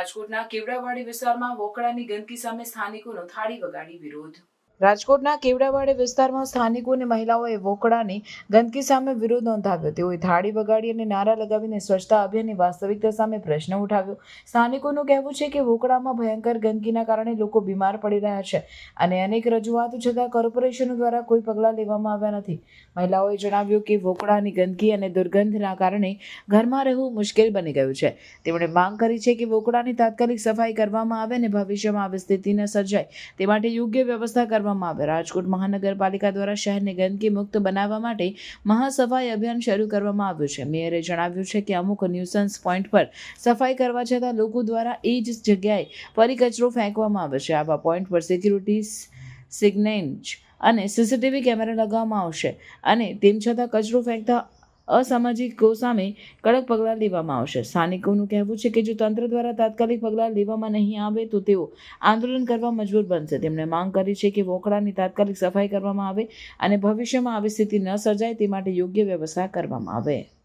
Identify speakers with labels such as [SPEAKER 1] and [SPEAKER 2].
[SPEAKER 1] રાજકોટના કેવડાવાડી વિસ્તારમાં વોકડાની ગંદકી સામે સ્થાનિકોનો થાળી વગાડી વિરોધ. રાજકોટના કેવડાવાડી વિસ્તારમાં સ્થાનિકો અને મહિલાઓએ વોકળાની ગંદકી સામે વિરોધ નોંધાવ્યો. તેઓએ થાળી વગાડી અને નારા લગાવીને સ્વચ્છતા અભિયાનની વાસ્તવિકતા સામે પ્રશ્ન ઉઠાવ્યો. સ્થાનિકોનું કહેવું છે કે વોકડામાં ભયંકર ગંદકીના કારણે લોકો બીમાર પડી રહ્યા છે અને અનેક રજૂઆતો છતાં કોર્પોરેશનો દ્વારા કોઈ પગલાં લેવામાં આવ્યા નથી. મહિલાઓએ જણાવ્યું કે વોકડાની ગંદકી અને દુર્ગંધના કારણે ઘરમાં રહેવું મુશ્કેલ બની ગયું છે. તેમણે માંગ કરી છે કે વોકડાની તાત્કાલિક સફાઈ કરવામાં આવે અને ભવિષ્યમાં આવી સ્થિતિ ન સર્જાય. તે માટે યોગ્ય વ્યવસ્થા કરવામાં આવે. રાજકોટ મહાનગરપાલિકા દ્વારા શહેરને ગંદકી મુક્ત બનાવવા માટે મહાસફાઈ અભિયાન શરૂ કરવામાં આવ્યું છે. મેયરે જણાવ્યું છે કે અમુક ન્યુસન્સ પોઈન્ટ પર સફાઈ કરવા છતાં લોકો દ્વારા એ જ જગ્યાએ ફરી કચરો ફેંકવામાં આવે છે. આવા પોઈન્ટ પર સિક્યુરિટી સિગ્નેજ અને સીસીટીવી કેમેરા લગાવવામાં આવશે અને તેમ છતાં કચરો ફેંકતા અસામાજિકો સામે કડક પગલાં લેવામાં આવશે. સ્થાનિકોનું કહેવું છે કે જો તંત્ર દ્વારા તાત્કાલિક પગલાં લેવામાં નહીં આવે, તો તેઓ આંદોલન કરવા મજબૂર બનશે. તેમણે માંગ કરી છે કે વોકળાની તાત્કાલિક સફાઈ કરવામાં આવે અને ભવિષ્યમાં આવી સ્થિતિ ન સર્જાય તે માટે યોગ્ય વ્યવસ્થા કરવામાં આવે.